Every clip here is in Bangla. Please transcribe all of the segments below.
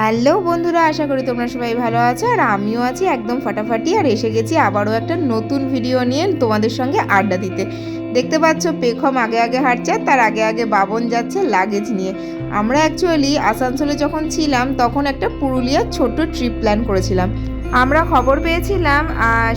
হ্যালো বন্ধুরা, আশা করি তোমরা সবাই ভালো আছো আর আমিও আছি একদম ফাটাফাটি আর এসে গেছি আবারও একটা নতুন ভিডিও নিয়ে তোমাদের সঙ্গে আড্ডা দিতে। দেখতে পাচ্ছ পেখম আগে আগে হাঁটছে তার আগে আগে বাবন যাচ্ছে লাগেজ নিয়ে। আমরা অ্যাকচুয়ালি আসানসোলে যখন ছিলাম তখন একটা পুরুলিয়ার ছোট্ট ট্রিপ প্ল্যান করেছিলাম। আমরা খবর পেয়েছিলাম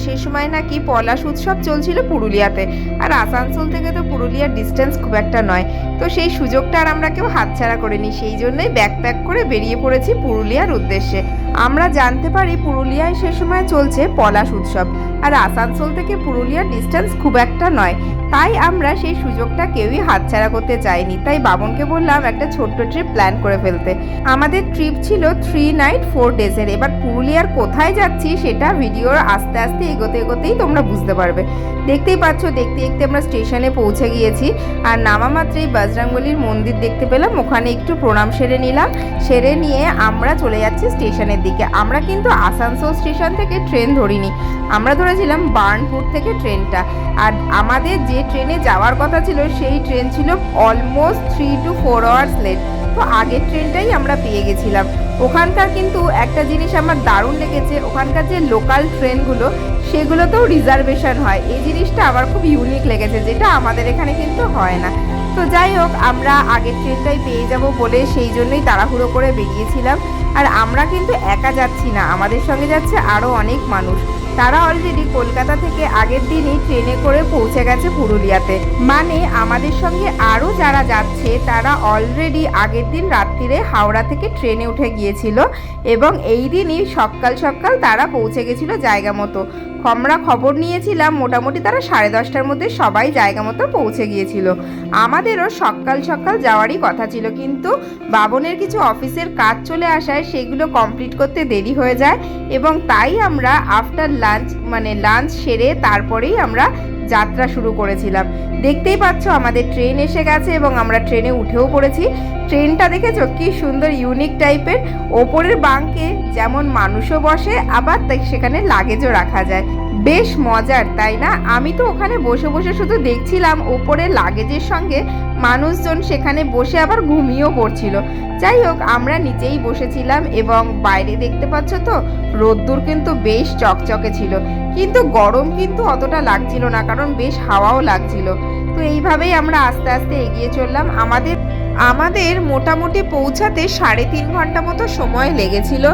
সেই সময় নাকি পলাশ উৎসব চলছিল পুরুলিয়াতে। আর আসানসোল থেকে তো পুরুলিয়ার ডিস্টেন্স খুব একটা নয়। তো সেই সুযোগটা আর আমরা কেউ হাতছাড়া করিনি। সেই জন্যই ব্যাক প্যাক করে বেরিয়ে পড়েছি পুরুলিয়ার উদ্দেশ্যে। আমরা জানতে পারি পুরুলিয়ায় সে সময় চলছে পলাশ উৎসব। আর আসানসোল থেকে পুরুলিয়ার ডিস্টেন্স খুব একটা নয়। তাই আমরা সেই সুযোগটা কেউই হাতছাড়া করতে চাইনি। তাই বাবনকে বললাম, একটা ছোট্ট ট্রিপ প্ল্যান করে ফেলতে। আমাদের ট্রিপ ছিল থ্রি নাইট ফোর ডেজের এবার পুরুলিয়ার কোথায় যাচ্ছি সেটা ভিডিওর আস্তে আস্তে এগোতে এগোতেই তোমরা বুঝতে পারবে। দেখতেই পাচ্ছ, দেখতে দেখতে আমরা স্টেশনে পৌঁছে গিয়েছি। আর নামা মাত্রই বজরাঙ্গলির মন্দির দেখতে পেলাম। ওখানে একটু প্রণাম সেরে নিলাম। সেরে নিয়ে আমরা চলে যাচ্ছি স্টেশনের দিকে। আমরা কিন্তু আসানসোল স্টেশন থেকে ট্রেন ধরিনি। আমরা ধরেছিলাম বার্নপুর থেকে ট্রেনটা আর আমাদের যে ট্রেনে যাওয়ার কথা ছিল, সেই ট্রেন ছিল almost three to four hours late তো আগের ট্রেনটাই আমরা পেয়ে গেছিলাম। ওখানকার কিন্তু একটা জিনিস আমার দারুণ লেগেছে, ওখানকার যে লোকাল ট্রেনগুলো, সেগুলোতেও রিজার্ভেশন হয়। এই জিনিসটা আমার খুব ইউনিক লেগেছে, যেটা আমাদের এখানে কিন্তু হয় না। তো যাই হোক, আমরা আগের ট্রেনটাই পেয়ে যাব বলে সেই জন্যই তাড়াহুড়ো করে বেরিয়েছিলাম। আর আমরা কিন্তু একা যাচ্ছি না, আমাদের সঙ্গে যাচ্ছে আরও অনেক মানুষ। তারা অলরেডি কলকাতা থেকে আগের দিনই ট্রেনে করে পৌঁছে গেছে পুরুলিয়াতে। মানে আমাদের সঙ্গে আরও যারা যাচ্ছে, তারা অলরেডি আগের দিন রাত্রিরে হাওড়া থেকে ট্রেনে উঠে গিয়েছিল এবং এই দিনই সকাল সকাল তারা পৌঁছে গেছিল জায়গা মতো। আমরা খবর নিয়েছিলাম, মোটামুটি তারা সাড়ে দশটার মধ্যে সবাই জায়গা মতো পৌঁছে গিয়েছিল। আমাদেরও সকাল সকাল যাওয়ারই কথা ছিল, কিন্তু বাবনের কিছু অফিসের কাজ চলে আসায় সেগুলো কমপ্লিট করতে দেরি হয়ে যায় এবং তাই আমরা আফটার লাঞ্চ মানে লাঞ্চ সেরে তারপরেই আমরা যাত্রা শুরু করেছিলাম। দেখতেই পাচ্ছ আমাদের ট্রেন এসে গেছে এবং আমরা ট্রেনে উঠেও পড়েছি। ট্রেনটা দেখেছ? কি সুন্দর ইউনিক টাইপের ওপরের বাঙ্কে যেমন মানুষও বসে, আবার সেখানে লাগেজও রাখা যায়। বেশ মজার, তাই না? আমি তো ওখানে বসে বসে শুধু দেখছিলাম ওপরে লাগেজের সঙ্গে মানুষজন সেখানে বসে আবার ঘুমিয়েও পড়ছিল। যাই হোক, আমরা নিচেই বসেছিলাম এবং বাইরে দেখতে পাচ্ছ তো, রোদ্দুর কিন্তু বেশ চকচকে ছিল। কিন্তু গরম কিন্তু অতটা লাগছিল না, কারণ বেশ হাওয়াও লাগছিল। তো এইভাবেই আমরা আস্তে আস্তে এগিয়ে চললাম। আমাদের আমাদের মোটামুটি পৌঁছাতে সাড়ে তিন ঘণ্টা মতো সময় লেগেছিল।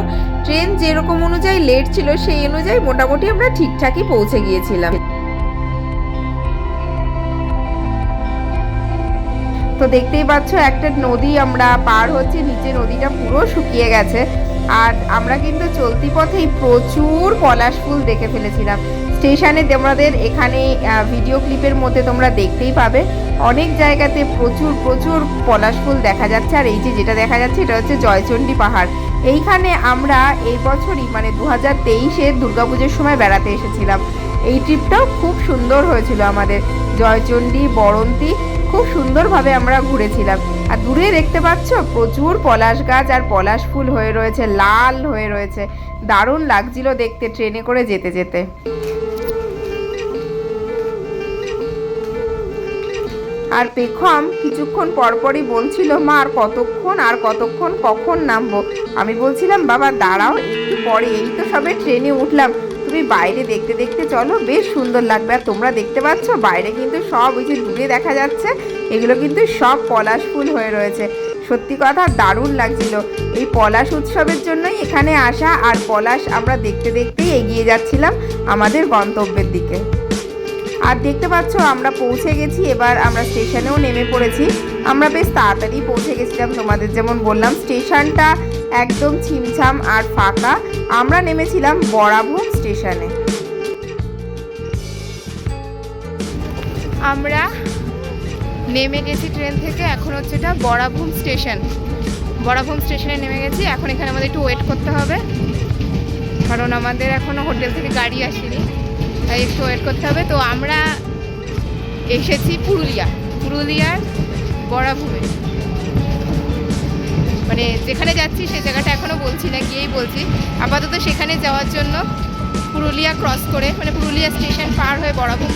ট্রেন যেরকম অনুযায়ী লেট ছিল, সেই অনুযায়ী মোটামুটি আমরা ঠিকঠাকই পৌঁছে গিয়েছিলাম। তো দেখতেই পাচ্ছ, একটা নদী আমরা পার হচ্ছে, নিচে নদীটা পুরো শুকিয়ে গেছে। আর আমরা কিন্তু চলতি পথেই প্রচুর পলাশ ফুল দেখে ফেলেছিলাম। স্টেশনে আমাদের এখানে ভিডিও ক্লিপের মধ্যে তোমরা দেখতেই পাবে। অনেক জায়গাতে প্রচুর প্রচুর পলাশ ফুল দেখা যাচ্ছে। আর এই যে যেটা দেখা যাচ্ছে, এটা হচ্ছে জয়চণ্ডী পাহাড়। এইখানে আমরা এই বছরই মানে দু হাজার তেইশের দুর্গাপুজোর সময় বেড়াতে এসেছিলাম। এই ট্রিপটাও খুব সুন্দর হয়েছিল আমাদের। জয়চণ্ডী, বরন্তী খুব সুন্দরভাবে আমরা ঘুরেছিলাম। আর দূরে দেখতে পাচ্ছ প্রচুর পলাশ গাছ আর পলাশ ফুল হয়ে রয়েছে, লাল হয়ে রয়েছে। দারুণ লাগছিল দেখতে ট্রেনে করে যেতে যেতে। আর পেখম কিছুক্ষণ পরপরই বলছিল, মা, আর কতক্ষণ আর কতক্ষণ কখন নামবো? আমি বলছিলাম, বাবা, দাঁড়াও, একটু পরে। এই তো সবে ট্রেনে উঠলাম। তুমি বাইরে দেখতে দেখতে চলো, বেশ সুন্দর লাগবে। আর তোমরা দেখতে পাচ্ছ, বাইরে কিন্তু সব ওই যে দূরে দেখা যাচ্ছে, এগুলো কিন্তু সব পলাশ ফুল হয়ে রয়েছে। সত্যি কথা, দারুণ লাগছিল। এই পলাশ উৎসবের জন্যই এখানে আসা, আর পলাশ আমরা দেখতে দেখতেই এগিয়ে যাচ্ছিলাম আমাদের গন্তব্যের দিকে। আর দেখতে পাচ্ছ, আমরা পৌঁছে গেছি, এবার আমরা স্টেশনেও নেমে পড়েছি। আমরা বেশ তাড়াতাড়ি পৌঁছে গেছিলাম তোমাদের যেমন বললাম, স্টেশনটা একদম ছিমছাম আর ফাঁকা। আমরা নেমেছিলাম বরাভূম স্টেশনে। আমরা নেমে গেছি ট্রেন থেকে, এখন হচ্ছে এটা বরাভূম স্টেশন। বরাভূম স্টেশনে নেমে গেছি, এখন এখানে আমাদের একটু ওয়েট করতে হবে। কারণ আমাদের এখনও হোটেল থেকে গাড়ি আসেনি, তাই একটু ওয়েট করতে হবে। তো আমরা এসেছি পুরুলিয়া, পুরুলিয়ার বরাভূমে মানে যেখানে যাচ্ছি সেই জায়গাটা এখনও বলছি না, গিয়েই বলছি। আপাতত সেখানে যাওয়ার জন্য পুরুলিয়া ক্রস করে মানে পুরুলিয়া স্টেশন পার হয়ে বরাভূম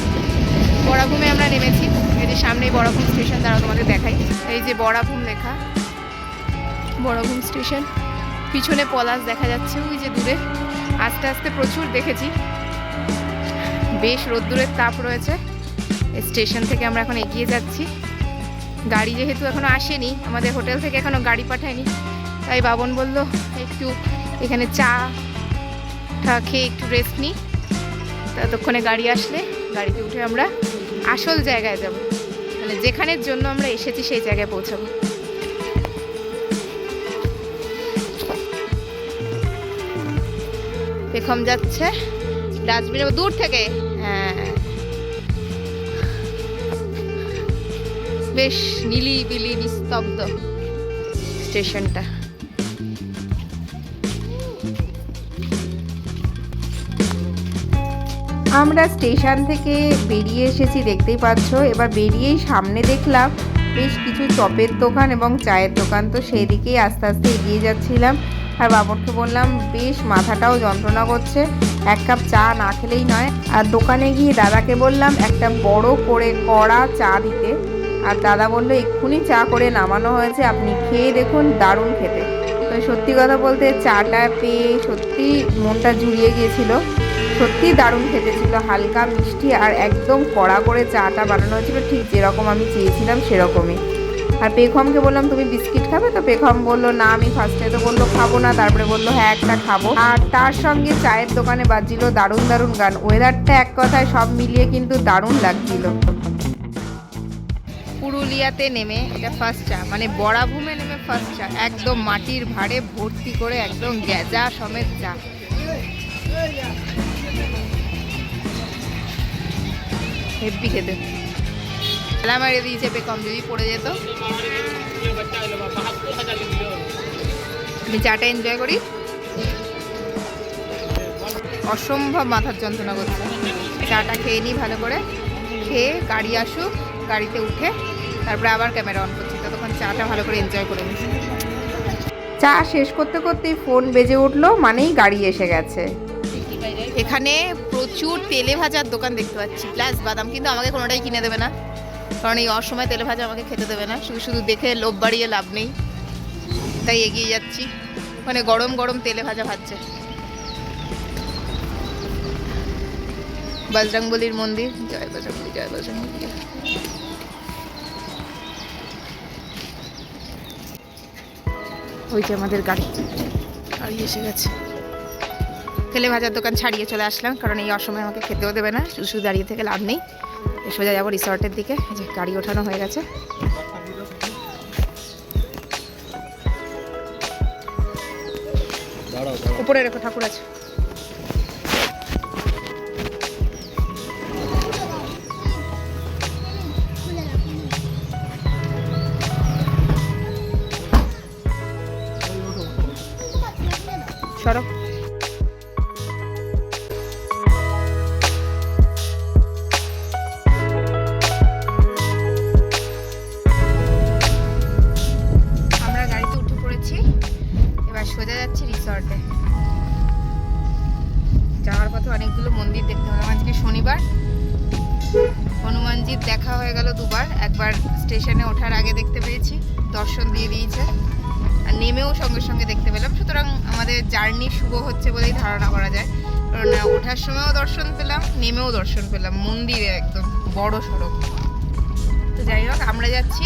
বরাভূমে আমরা নেমেছি। এই যে সামনেই বরাভূম স্টেশন দ্বারা তোমাদের দেখাই। এই যে বরাভূম লেখা। বরাভূম স্টেশন পিছনে পলাশ দেখা যাচ্ছে, ওই যে দূরে। আস্তে আস্তে প্রচুর দেখেছি। বেশ রোদ্দুরের তাপ রয়েছে। স্টেশন থেকে আমরা এখন এগিয়ে যাচ্ছি। গাড়ি যেহেতু এখনও আসেনি, আমাদের হোটেল থেকে এখনও গাড়ি পাঠায়নি। তাই বাবন বলল, একটু এখানে চা টা খেয়ে একটু রেস্ট নিই। ততক্ষণে গাড়ি আসলে, গাড়িতে উঠে আমরা আসল জায়গায় যাব। মানে যেখানের জন্য আমরা এসেছি সেই জায়গায় পৌঁছাবো। পেখম যাচ্ছে, ডাস্টবিনে দূর থেকে। হ্যাঁ। বেশ নিলিবিলি, নিস্তব্ধ স্টেশনটা। আমরা স্টেশন থেকে বেরিয়ে এসেছি, দেখতেই পাচ্ছ। এবার বেরিয়েই সামনে দেখলাম বেশ কিছু চপের দোকান এবং চায়ের দোকান। তো সেই দিকেই আস্তে আস্তে এগিয়ে যাচ্ছিলাম। আর বাবরকে বললাম, বেশ, মাথাটাও যন্ত্রণা করছে। এক কাপ চা না খেলেই নয়। আর দোকানে গিয়ে দাদাকে বললাম, একটা বড় করে কড়া চা দিতে। আর দাদা বলল, এক্ষুনি চা করে নামানো হয়েছে, আপনি খেয়ে দেখুন, দারুণ খেতে। তো সত্যি কথা বলতে, চাটা পেয়ে সত্যি মনটা জুড়িয়ে গিয়েছিল। সত্যি দারুণ খেতে ছিল হালকা মিষ্টি আর একদম কড়া করে চাটা বানানো হয়েছিল, ঠিক যেরকম আমি চেয়েছিলাম সেরকমই। আর পেখমকে বললাম, তুমি বিস্কিট খাবে? তো পেখম বলল, না, আমি ফার্স্টে তো বলল, খাব না। তারপরে বলল হ্যাঁ একটা খাব। আর তার সঙ্গে চায়ের দোকানে বাজছিল দারুণ দারুণ গান। ওয়েদারটা এক কথায় সব মিলিয়ে কিন্তু দারুণ লাগছিল। পুরুলিয়াতে নেমে এটা ফার্স্ট চা মানে বড়াভূমে নেমে ফার্স্ট চা, একদম মাটির ভাড়ে ভর্তি করে একদম গ্যাজা সমেত চা। হেব্বি খেতে। খেলা মারিয়ে দিয়েছে বেকম যদি পড়ে যেত। আমি চাটা এনজয় করি। অসম্ভব মাথার যন্ত্রণা করছে। চাটা খেয়ে নিই ভালো করে। খেয়ে গাড়ি আসুক, গাড়িতে উঠে, তারপরে আবার ক্যামেরা অন করছি। ততক্ষণ চাটা ভালো করে এনজয় করে নিই চা শেষ করতে করতেই ফোন বেজে উঠল, মানেই গাড়ি এসে গেছে। এখানে প্রচুর তেলে ভাজার দোকান দেখতে পাচ্ছি। প্লাস বাদাম কিন্তু আমাকে কোনোটাই কিনে দেবে না। কারণ এই অসময় তেলে ভাজা আমাকে খেতে দেবে না। শুধু শুধু দেখে লোভ বাড়িয়ে লাভ নেই। তাই এগিয়ে যাচ্ছি। মানে গরম গরম তেলে ভাজা ভাজছে। বজরংবলির মন্দির। জয় বজরংবলী জয় বজরংবলী। ওই যে আমাদের গাড়ি। গাড়ি এসে গেছে। তেলে ভাজার দোকান ছাড়িয়ে চলে আসলাম কারণ এই অসময় আমাকে খেতেও দেবে না শুধু দাঁড়িয়ে থেকে লাভ নেই। সোজা যাব রিসর্টের দিকে যে গাড়ি ওঠানো হয়ে গেছে। উপরে রেখো ঠাকুর আছে। সরো। আহ, ওঠার সময়ও দর্শন পেলাম নেমেও দর্শন পেলাম মন্দিরে একদম বড় সড়ক। তো যাই হোক আমরা যাচ্ছি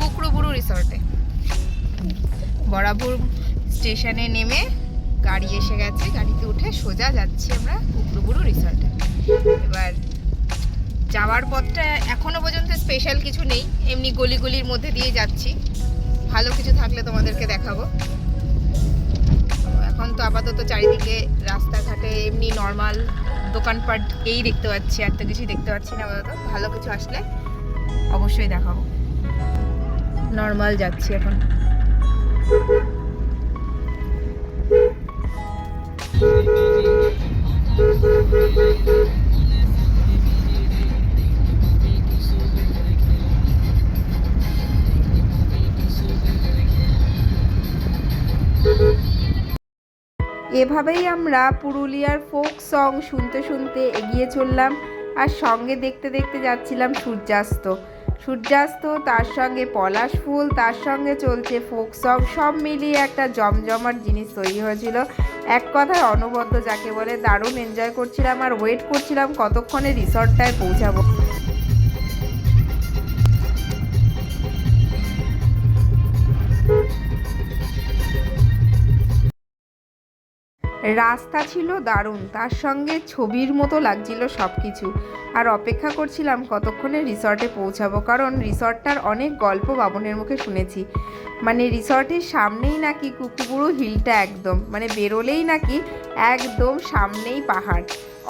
কুকরুবুরু রিসর্টে। বরাবর স্টেশনে নেমে গাড়ি এসে গেছে গাড়িতে উঠে সোজা যাচ্ছি আমরা কুকরুবুরু রিসর্টে। এবার যাওয়ার পথটা এখনও পর্যন্ত স্পেশাল কিছু নেই এমনি গলি গলির মধ্যে দিয়ে যাচ্ছি। ভালো কিছু থাকলে তোমাদেরকে দেখাবো। এখন তো আপাতত চারিদিকে রাস্তাঘাটে এমনি নর্মাল দোকানপাট এই দেখতে পাচ্ছি এত কিছুই দেখতে পাচ্ছি না আপাতত। ভালো কিছু আসলে অবশ্যই দেখাবো। নর্মাল যাচ্ছি এখন। এভাবেই আমরা পুরুলিয়ার ফোক সং শুনতে শুনতে এগিয়ে চললাম আর সঙ্গে দেখতে দেখতে যাচ্ছিলাম সূর্যাস্ত। সূর্যাস্ত, তার সঙ্গে পলাশ ফুল, তার সঙ্গে চলছে ফোক সং, সব মিলিয়ে একটা জমজমাট জিনিস তৈরি হয়েছিল। এক কথায় অনবদ্য যাকে বলে, দারুণ এনজয় করছিলাম আর ওয়েট করছিলাম কতক্ষণে রিসর্টটায় পৌঁছাবো। রাস্তা ছিল দারুণ, তার সঙ্গে ছবির মতো লাগছিল সব কিছু আর অপেক্ষা করছিলাম কতক্ষণে রিসর্টে পৌঁছাবো, কারণ রিসর্টটার অনেক গল্প বাবনের মুখে শুনেছি। মানে রিসর্টের সামনেই নাকি কুকুবুরু হিলটা একদম মানে বেরোলেই নাকি একদম সামনেই পাহাড়।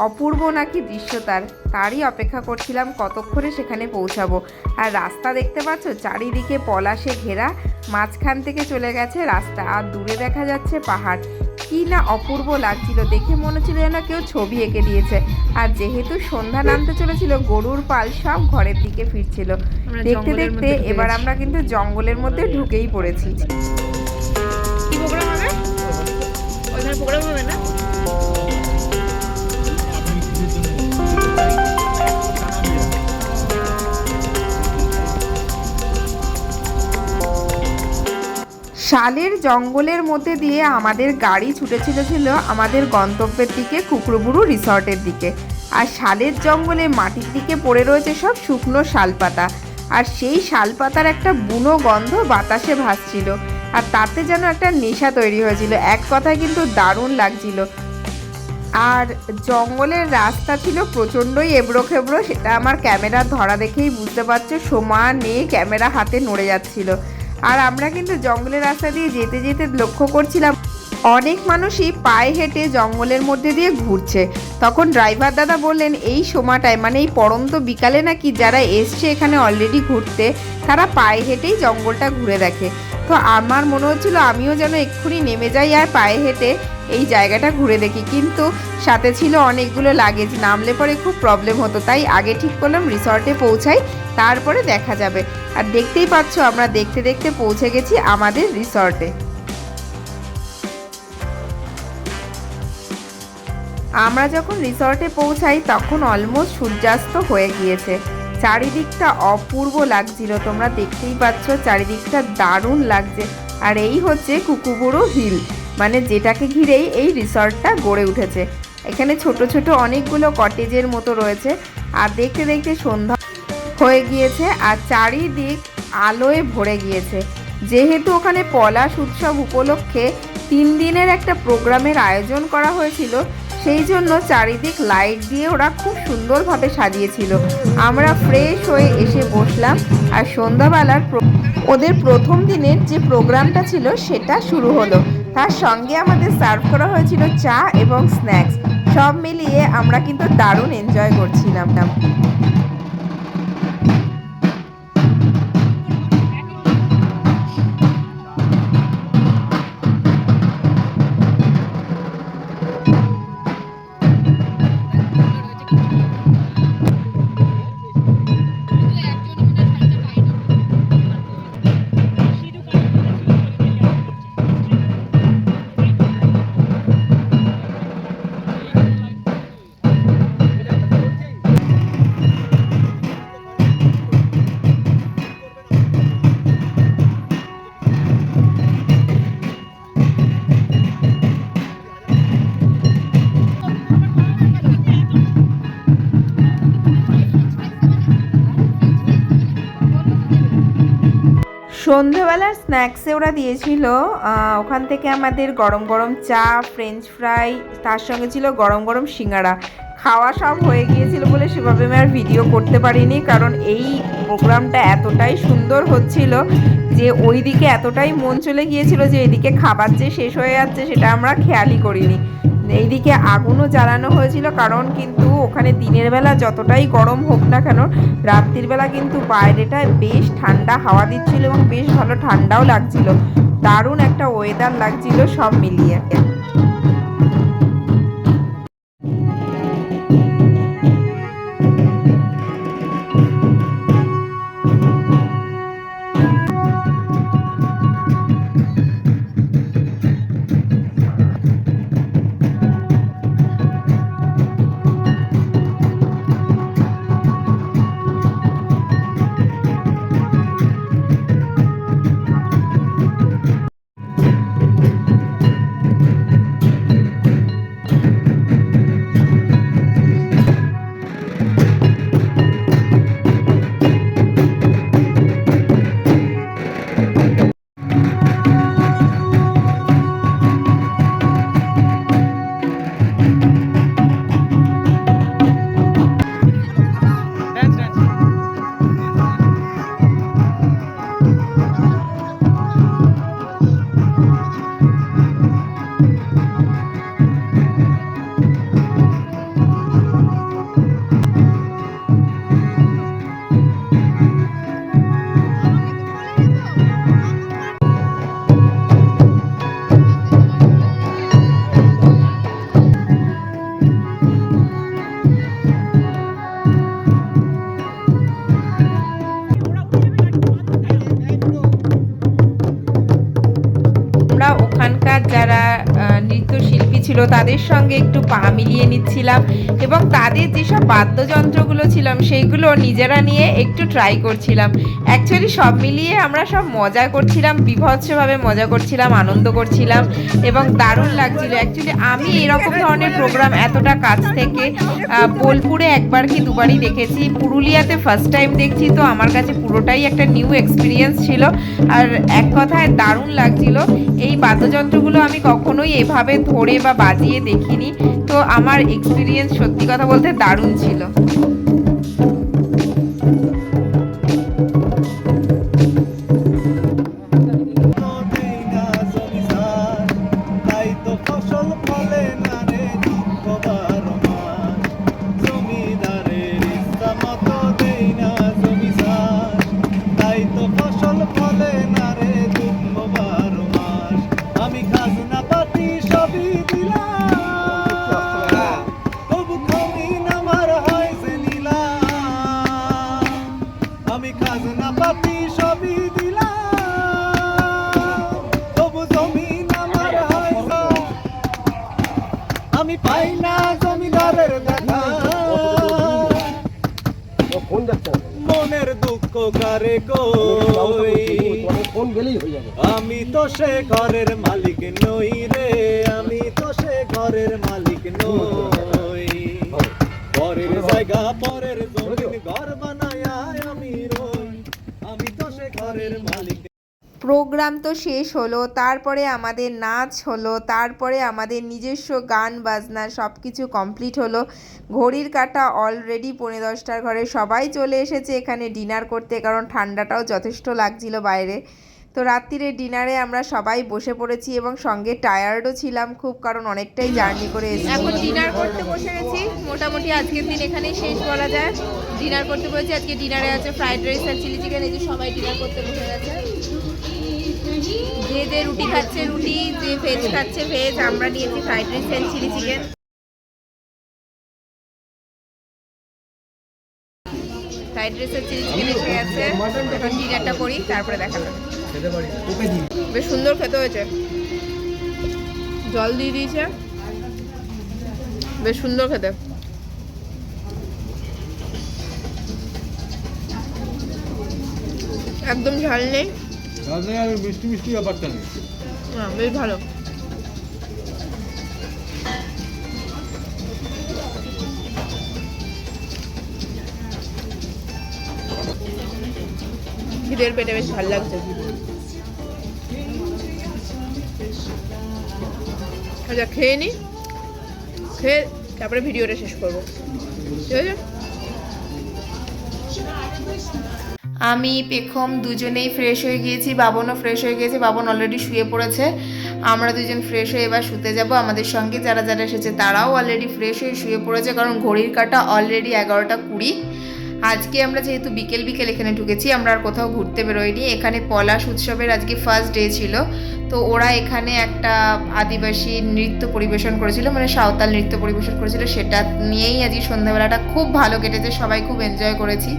অপূর্ব নাকি দৃশ্য তার, তারই অপেক্ষা করছিলাম কতক্ষণে সেখানে পৌঁছাবো। আর রাস্তা দেখতে পাচ্ছ, চারিদিকে পলাশে ঘেরা, মাঝখান থেকে চলে গেছে রাস্তা, আর দূরে দেখা যাচ্ছে পাহাড়। কি না অপূর্ব লাগছিল দেখে মনে হচ্ছিল যেন কেউ ছবি এঁকে দিয়েছে। আর যেহেতু সন্ধ্যা নামতে চলেছিল গরুর পাল সব ঘরের দিকে ফিরছিল। দেখতে দেখতে এবার আমরা কিন্তু জঙ্গলের মধ্যে ঢুকেই পড়েছি। শালের জঙ্গলের মধ্যে দিয়ে আমাদের গাড়ি ছুটে ছুটেছিল ছিল আমাদের গন্তব্যের দিকে কুকরুবুরু রিসর্টের দিকে। আর শালের জঙ্গলে মাটির দিকে পড়ে রয়েছে সব শুকনো শালপাতা। আর সেই শালপাতার একটা বুনো গন্ধ বাতাসে ভাসছিল। আর তাতে যেন একটা নেশা তৈরি হয়েছিল। এক কথায় কিন্তু দারুণ লাগছিল। আর জঙ্গলের রাস্তা ছিল প্রচণ্ডই এবড়ো খেবড়ো সেটা আমার ক্যামেরার ধরা দেখেই বুঝতে পারছ। সমানে ক্যামেরা হাতে নড়ে যাচ্ছিল। আর আমরা কিন্তু জঙ্গলের রাস্তা দিয়ে যেতে যেতে লক্ষ্য করছিলাম, অনেক মানুষই পায়ে হেঁটে জঙ্গলের মধ্যে দিয়ে ঘুরছে। তখন ড্রাইভার দাদা বললেন, এই সময়টায় মানে এই পরন্ত বিকালে নাকি যারা এসছে এখানে অলরেডি ঘুরতে, তারা পায়ে হেঁটেই জঙ্গলটা ঘুরে দেখে। তো আমার মনে হচ্ছিল, আমিও যেন এক্ষুনি নেমে যাই আর পায়ে হেঁটে এই জায়গাটা ঘুরে দেখি। কিন্তু সাথে ছিল অনেকগুলো লাগেজ নামলে পরে খুব প্রবলেম হতো। তাই আগে ঠিক করলাম রিসর্টে পৌঁছাই, তারপরে দেখা যাবে। আর দেখতেই পাচ্ছ, আমরা দেখতে দেখতে পৌঁছে গেছি আমাদের রিসর্টে আমরা যখন রিসর্টে পৌঁছাই, তখন অলমোস্ট সূর্যাস্ত হয়ে গিয়েছে। চারিদিকটা অপূর্ব লাগছিল। তোমরা দেখতেই পাচ্ছ, চারিদিকটা দারুণ লাগছে। আর এই হচ্ছে কুকুবুড়ো হিল মানে যেটাকে ঘিরেই এই রিসর্টটা গড়ে উঠেছে। এখানে ছোট ছোট অনেকগুলো কটেজের মতো রয়েছে আর দেখতে দেখতে সন্ধ্যা হয়ে গিয়েছে আর চারিদিক আলোয় ভরে গিয়েছে। যেহেতু ওখানে পলাশ উৎসব উপলক্ষে তিন দিনের একটা প্রোগ্রামের আয়োজন করা হয়েছিল, সেই জন্য চারিদিক লাইট দিয়ে ওরা খুব সুন্দরভাবে সাজিয়েছিল। আমরা ফ্রেশ হয়ে এসে বসলাম আর সন্ধ্যাবেলার ওদের প্রথম দিনের যে প্রোগ্রামটা ছিল সেটা শুরু হলো। তার সঙ্গে আমাদের সার্ভ করা হয়েছিল চা এবং স্ন্যাক্স। সব মিলিয়ে আমরা কিন্তু দারুণ এনজয় করছিলাম। সন্ধেবেলার স্ন্যাক্সে ওরা দিয়েছিল ওখান থেকে আমাদের গরম গরম চা ফ্রেঞ্চ ফ্রাই তার সঙ্গে ছিল গরম গরম সিঙ্গারা। খাওয়া সব হয়ে গিয়েছিল বলে সেভাবে আমি আর ভিডিও করতে পারিনি, কারণ এই প্রোগ্রামটা এতটাই সুন্দর হচ্ছিল যে ওই দিকে এতটাই মন চলে গিয়েছিল যে এইদিকে খাবার যে শেষ হয়ে যাচ্ছে সেটা আমরা খেয়ালই করিনি। এইদিকে আগুনও জ্বালানো হয়েছিল, কারণ কিন্তু ওখানে দিনের বেলা যতটাই গরম হোক না কেন, রাত্রির বেলা কিন্তু বাইরেটায় বেশ ঠান্ডা হাওয়া দিচ্ছিল এবং বেশ ভালো ঠান্ডাও লাগছিল। দারুণ একটা ওয়েদার লাগছিল সব মিলিয়ে। সঙ্গে একটু পা মিলিয়ে নিচ্ছিলাম এবং তাদের যেসব বাদ্যযন্ত্রগুলো ছিলাম সেইগুলো নিজেরা নিয়ে একটু ট্রাই করছিলাম। অ্যাকচুয়ালি সব মিলিয়ে আমরা সব মজা করছিলাম, বিভৎসভাবে মজা করছিলাম, আনন্দ করছিলাম এবং দারুণ লাগছিল। অ্যাকচুয়ালি আমি এরকম ধরনের প্রোগ্রাম এতটা কাছ থেকে বোলপুরে একবার কি দুবারই দেখেছি। পুরুলিয়াতে ফার্স্ট টাইম দেখছি তো আমার কাছে পুরোটাই একটা নিউ এক্সপিরিয়েন্স ছিল। আর এক কথায় দারুণ লাগছিল। এই বাদ্যযন্ত্রগুলো আমি কখনোই এভাবে ধরে বা বাজিয়ে দেখিনি। তো আমার এক্সপিরিয়েন্স সত্যি কথা বলতে দারুণ ছিল। নদী কই আমি তো সে ঘরের মালিক নই রে আমি তো সে ঘরের মালিক নই। পরের জায়গা পরের জমিন ঘর বানায় আমি রই আমি তো সে ঘরের মালিক প্রোগ্রাম তো শেষ হলো, তারপরে আমাদের নাচ হলো, তারপরে আমাদের নিজস্ব গান, বাজনা সব কিছু কমপ্লিট হলো। ঘড়ির কাটা অলরেডি পৌনে দশটার ঘরে সবাই চলে এসেছে এখানে ডিনার করতে, কারণ ঠান্ডাটাও যথেষ্ট লাগছিল বাইরে। তো রাত্রিরে ডিনারে আমরা সবাই বসে পড়েছি এবং সঙ্গে টায়ার্ডও ছিলাম খুব, কারণ অনেকটাই জার্নি করে এসেছি। এখন ডিনার করতে বসে গেছি। মোটামুটি আজকের দিন এখানেই শেষ বলা যায়। ডিনার করতে বসেছি, আজকে ডিনারে আছে ফ্রাইড রাইস আর চিলি চিকেন এই যে সবাই ডিনার করতে বসে গেছে। যে যে রুটি খাচ্ছে, রুটি, যে ভেজ খাচ্ছে ভেজ আমরা নিয়েছি ফ্রাইড রাইস আর চিলি চিকেন ফ্রাইড রাইস আর চিলি চিকেন এসে গেছে। এখন ডিনারটা করি, তারপরে দেখা যাবে বেশ সুন্দর খেতে হয়েছে। জল দিয়ে দিয়েছে। বেশ সুন্দর খেতে। একদম ঝাল নেই। মিষ্টি মিষ্টি ব্যাপারটা নেই। না, বেশ ভালো। খিদের পেটে বেশ ভালো লাগছে। আচ্ছা খেয়ে নি? খেয়ে তারপরে ভিডিওটা শেষ করব। ঠিক আছে? আমি, পেখম দুজনেই ফ্রেশ হয়ে গিয়েছি, বাবনও ফ্রেশ হয়ে গিয়েছে, বাবন অলরেডি শুয়ে পড়েছে। আমরা দুজন ফ্রেশ হয়ে এবার শুতে যাব আমাদের সঙ্গে, যারা যারা এসেছে তারাও অলরেডি ফ্রেশ হয়ে শুয়ে পড়েছে, কারণ ঘড়ির কাটা অলরেডি এগারোটা কুড়ি। আজকে আমরা যেহেতু বিকেল বিকেল এখানে ঢুকেছি, আমরা আর কোথাও ঘুরতে বেরোইনি। এখানে পলাশ উৎসবের আজকে ফার্স্ট ডে ছিল। তো ওরা এখানে একটা আদিবাসী নৃত্য পরিবেশন করেছিল মানে সাঁওতাল নৃত্য পরিবেশন করেছিল, সেটা নিয়েই আজকে সন্ধ্যাবেলাটা খুব ভালো কেটেছে, সবাই খুব এনজয় করেছি।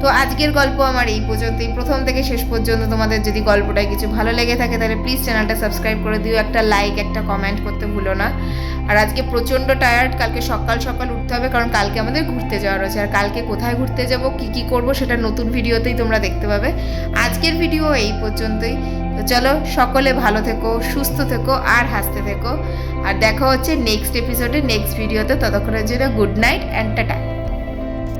তো আজকের গল্প আমার এই পর্যন্তই। প্রথম থেকে শেষ পর্যন্ত তোমাদের যদি গল্পটায় কিছু ভালো লেগে থাকে, তাহলে প্লিজ চ্যানেলটা সাবস্ক্রাইব করে দিও, একটা লাইক একটা কমেন্ট করতে ভুলো না। আর আজকে প্রচণ্ড টায়ার্ড কালকে সকাল সকাল উঠতে হবে, কারণ কালকে আমাদের ঘুরতে যাওয়া রয়েছে। আর কালকে কোথায় ঘুরতে যাব, কি কি করব, সেটা নতুন ভিডিওতেই তোমরা দেখতে পাবে। আজকের ভিডিও এই পর্যন্তই। তো চলো, সকলে ভালো থেকো, সুস্থ থেকো, আর হাসতে থেকো। আর দেখা হচ্ছে নেক্সট এপিসোডে নেক্সট ভিডিওতে ততক্ষণের জন্য গুড নাইট অ্যান্ড টাটা